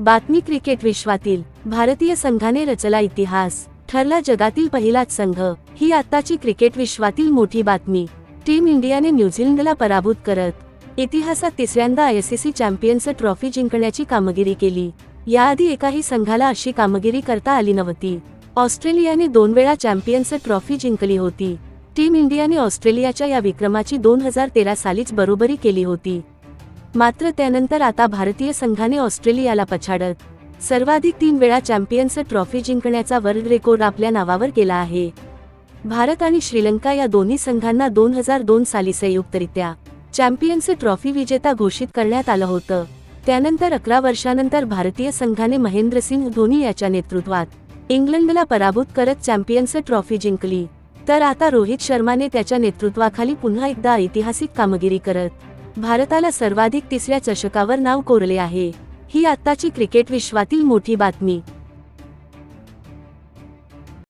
बातमी क्रिकेट विश्वातील भारतीय संघाने रचला इतिहास. ठरला जगातील पहिलाच संघ. ही आत्ताची क्रिकेट विश्वातील मोठी बातमी. टीम इंडियाने न्यूझीलंडला पराभूत करत इतिहासात तिसऱ्यांदा आयसीसी चॅम्पियन्स ट्रॉफी जिंकण्याची कामगिरी केली. याआधी एकाही संघाला अशी कामगिरी करता आली नव्हती. ऑस्ट्रेलियाने दोन वेळा चॅम्पियन्स ट्रॉफी जिंकली होती. टीम इंडियाने ऑस्ट्रेलियाच्या या विक्रमाची दोन हजार तेरा सालीच बरोबरी केली होती. मात्र त्यानंतर आता भारतीय संघाने ऑस्ट्रेलियाला पछाडत सर्वाधिक तीन वेळा चॅम्पियन्स ट्रॉफी जिंकण्याचा वर्ल्ड रेकॉर्ड आपल्या नावावर केला आहे. भारत आणि श्रीलंका या दोन्ही संघांना दोन हजार दोन साली संयुक्तरित्या चॅम्पियन्स ट्रॉफी विजेता घोषित करण्यात आलं होतं. त्यानंतर अकरा वर्षानंतर भारतीय संघाने महेंद्रसिंग धोनी याच्या नेतृत्वात इंग्लंडला पराभूत करत चॅम्पियन्स ट्रॉफी जिंकली. तर आता रोहित शर्माने त्याच्या नेतृत्वाखाली पुन्हा एकदा ऐतिहासिक कामगिरी करत भारताला सर्वाधिक तिसऱ्या चषकावर नाव कोरले आहे. ही आत्ताची क्रिकेट विश्वातील मोठी बातमी.